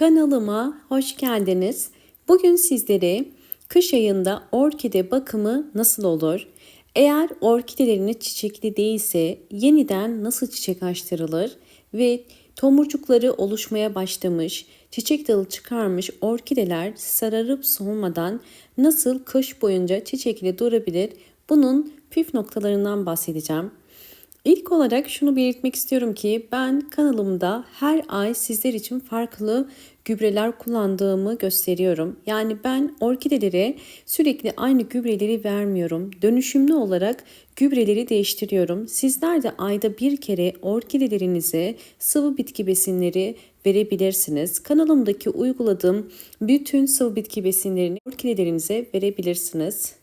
Kanalıma hoş geldiniz. Bugün sizlere kış ayında orkide bakımı nasıl olur? Eğer orkideleriniz çiçekli değilse yeniden nasıl çiçek açtırılır ve tomurcukları oluşmaya başlamış, çiçek dalı çıkarmış orkideler sararıp solmadan nasıl kış boyunca çiçekli durabilir? Bunun püf noktalarından bahsedeceğim. İlk olarak şunu belirtmek istiyorum ki ben kanalımda her ay sizler için farklı gübreler kullandığımı gösteriyorum. Yani ben orkidelere sürekli aynı gübreleri vermiyorum. Dönüşümlü olarak gübreleri değiştiriyorum. Sizler de ayda bir kere orkidelerinize sıvı bitki besinleri verebilirsiniz. Kanalımdaki uyguladığım bütün sıvı bitki besinlerini orkidelerinize verebilirsiniz.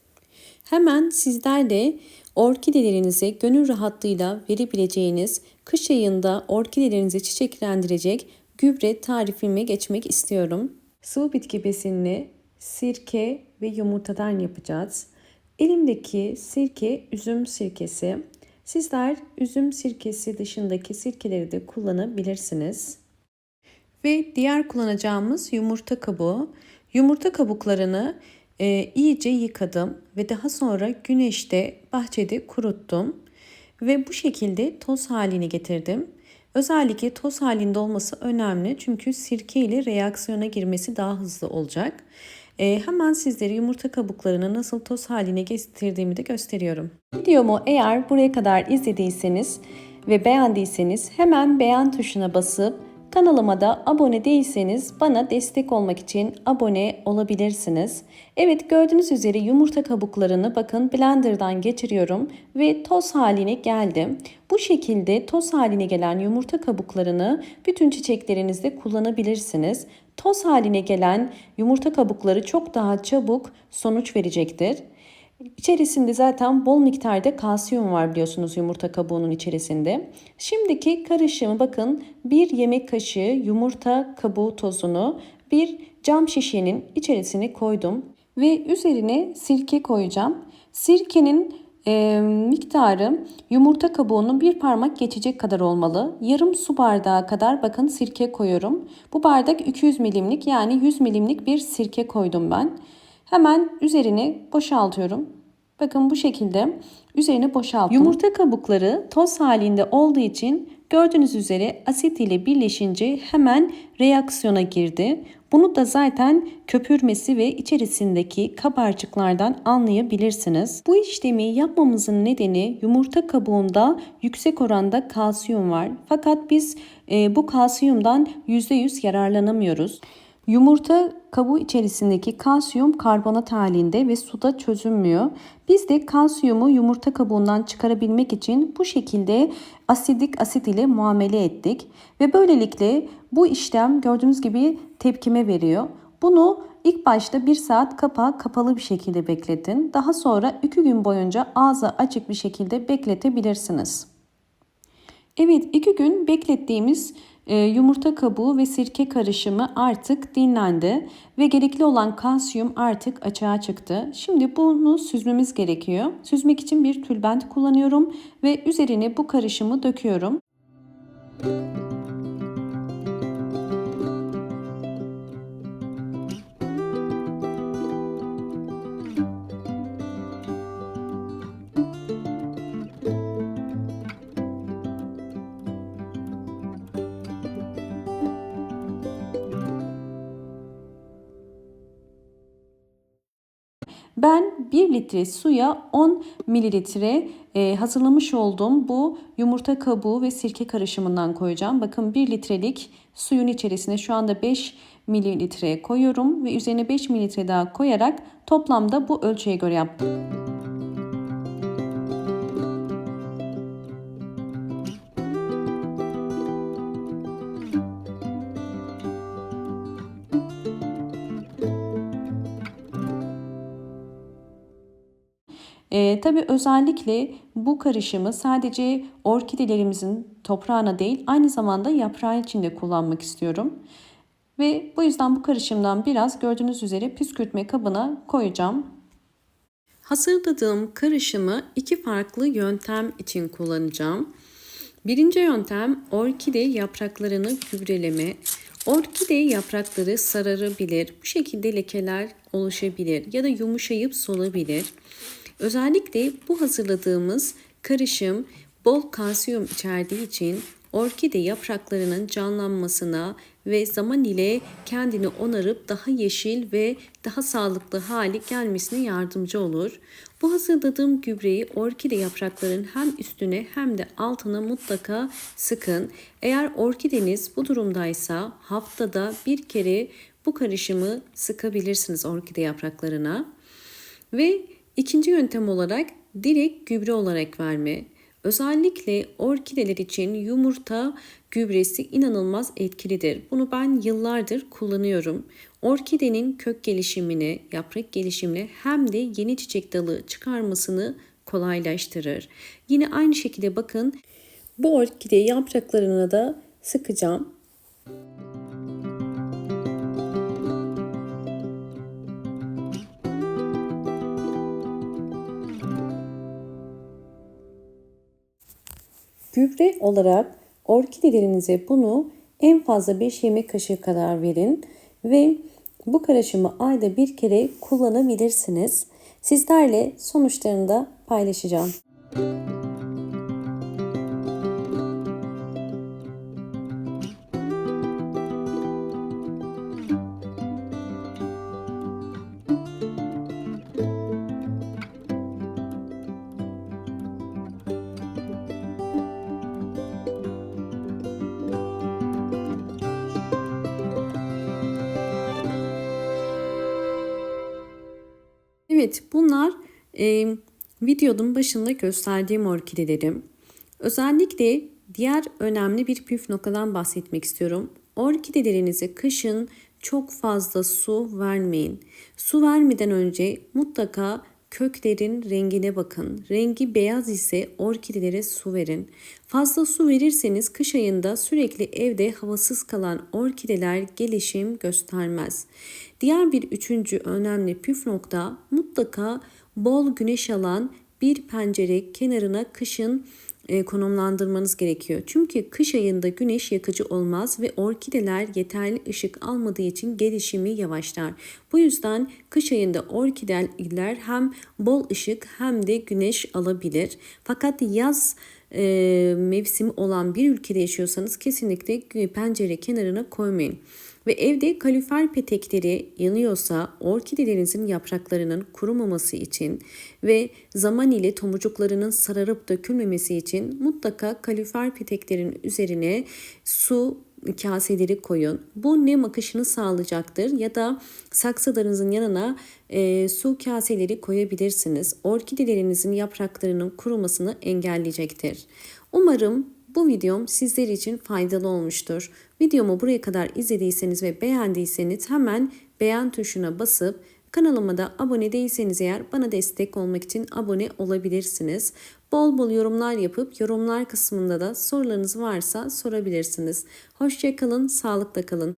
Hemen sizler de orkidelerinize gönül rahatlığıyla verebileceğiniz kış ayında orkidelerinizi çiçeklendirecek gübre tarifime geçmek istiyorum. Sıvı bitki besinini sirke ve yumurtadan yapacağız. Elimdeki sirke üzüm sirkesi. Sizler üzüm sirkesi dışındaki sirkeleri de kullanabilirsiniz. Ve diğer kullanacağımız yumurta kabuğu. Yumurta kabuklarını e, iyice yıkadım ve daha sonra güneşte bahçede kuruttum ve bu şekilde toz haline getirdim. Özellikle toz halinde olması önemli çünkü sirke ile reaksiyona girmesi daha hızlı olacak. E, hemen sizlere yumurta kabuklarını nasıl toz haline getirdiğimi de gösteriyorum. Videomu eğer buraya kadar izlediyseniz ve beğendiyseniz hemen beğen tuşuna basıp Kanalıma da abone değilseniz bana destek olmak için abone olabilirsiniz. Evet gördüğünüz üzere yumurta kabuklarını bakın blenderdan geçiriyorum ve toz haline geldi. Bu şekilde toz haline gelen yumurta kabuklarını bütün çiçeklerinizde kullanabilirsiniz. Toz haline gelen yumurta kabukları çok daha çabuk sonuç verecektir. İçerisinde zaten bol miktarda kalsiyum var biliyorsunuz yumurta kabuğunun içerisinde. Şimdiki karışımı bakın bir yemek kaşığı yumurta kabuğu tozunu bir cam şişenin içerisine koydum. Ve üzerine sirke koyacağım. Sirkenin e, miktarı yumurta kabuğunun bir parmak geçecek kadar olmalı. Yarım su bardağı kadar bakın sirke koyuyorum. Bu bardak 200 milimlik yani 100 milimlik bir sirke koydum ben. Hemen üzerine boşaltıyorum. Bakın bu şekilde üzerine boşalttım. Yumurta kabukları toz halinde olduğu için gördüğünüz üzere asit ile birleşince hemen reaksiyona girdi. Bunu da zaten köpürmesi ve içerisindeki kabarcıklardan anlayabilirsiniz. Bu işlemi yapmamızın nedeni yumurta kabuğunda yüksek oranda kalsiyum var. Fakat biz e, bu kalsiyumdan %100 yararlanamıyoruz. Yumurta kabuğu içerisindeki kalsiyum karbonat halinde ve suda çözünmüyor. Biz de kalsiyumu yumurta kabuğundan çıkarabilmek için bu şekilde asidik asit ile muamele ettik. Ve böylelikle bu işlem gördüğünüz gibi tepkime veriyor. Bunu ilk başta bir saat kapağı kapalı bir şekilde bekletin. Daha sonra 2 gün boyunca ağzı açık bir şekilde bekletebilirsiniz. Evet 2 gün beklettiğimiz e, yumurta kabuğu ve sirke karışımı artık dinlendi ve gerekli olan kalsiyum artık açığa çıktı. Şimdi bunu süzmemiz gerekiyor. Süzmek için bir tülbent kullanıyorum ve üzerine bu karışımı döküyorum. Müzik Ben 1 litre suya 10 mililitre e, hazırlamış olduğum bu yumurta kabuğu ve sirke karışımından koyacağım. Bakın 1 litrelik suyun içerisine şu anda 5 mililitre koyuyorum ve üzerine 5 mililitre daha koyarak toplamda bu ölçüye göre yaptım. Ee, tabii özellikle bu karışımı sadece orkidelerimizin toprağına değil aynı zamanda yaprağı için de kullanmak istiyorum. Ve bu yüzden bu karışımdan biraz gördüğünüz üzere püskürtme kabına koyacağım. Hazırladığım karışımı iki farklı yöntem için kullanacağım. Birinci yöntem orkide yapraklarını gübreleme. Orkide yaprakları sararabilir. Bu şekilde lekeler oluşabilir ya da yumuşayıp solabilir. Özellikle bu hazırladığımız karışım bol kalsiyum içerdiği için orkide yapraklarının canlanmasına ve zaman ile kendini onarıp daha yeşil ve daha sağlıklı hale gelmesine yardımcı olur. Bu hazırladığım gübreyi orkide yaprakların hem üstüne hem de altına mutlaka sıkın. Eğer orkideniz bu durumdaysa haftada bir kere bu karışımı sıkabilirsiniz orkide yapraklarına. Ve ikinci yöntem olarak direkt gübre olarak verme. Özellikle orkideler için yumurta gübresi inanılmaz etkilidir. Bunu ben yıllardır kullanıyorum. Orkidenin kök gelişimini, yaprak gelişimini hem de yeni çiçek dalı çıkarmasını kolaylaştırır. Yine aynı şekilde bakın bu orkide yapraklarına da sıkacağım. Gübre olarak orkidelerinize bunu en fazla 5 yemek kaşığı kadar verin ve bu karışımı ayda bir kere kullanabilirsiniz. Sizlerle sonuçlarını da paylaşacağım. Evet bunlar e, videonun başında gösterdiğim orkidelerim. Özellikle diğer önemli bir püf noktadan bahsetmek istiyorum. Orkidelerinize kışın çok fazla su vermeyin. Su vermeden önce mutlaka köklerin rengine bakın. Rengi beyaz ise orkidelere su verin. Fazla su verirseniz kış ayında sürekli evde havasız kalan orkideler gelişim göstermez. Diğer bir üçüncü önemli püf nokta mutlaka bol güneş alan bir pencere kenarına kışın konumlandırmanız gerekiyor. Çünkü kış ayında güneş yakıcı olmaz ve orkideler yeterli ışık almadığı için gelişimi yavaşlar. Bu yüzden kış ayında orkideler hem bol ışık hem de güneş alabilir. Fakat yaz e, mevsimi olan bir ülkede yaşıyorsanız kesinlikle pencere kenarına koymayın. Ve evde kalorifer petekleri yanıyorsa orkidelerinizin yapraklarının kurumaması için ve zaman ile tomurcuklarının sararıp dökülmemesi için mutlaka kalorifer peteklerin üzerine su kaseleri koyun. Bu nem akışını sağlayacaktır ya da saksılarınızın yanına e, su kaseleri koyabilirsiniz. Orkidelerinizin yapraklarının kurumasını engelleyecektir. Umarım bu videom sizler için faydalı olmuştur. Videomu buraya kadar izlediyseniz ve beğendiyseniz hemen beğen tuşuna basıp kanalıma da abone değilseniz eğer bana destek olmak için abone olabilirsiniz. Bol bol yorumlar yapıp yorumlar kısmında da sorularınız varsa sorabilirsiniz. Hoşçakalın, sağlıkla kalın.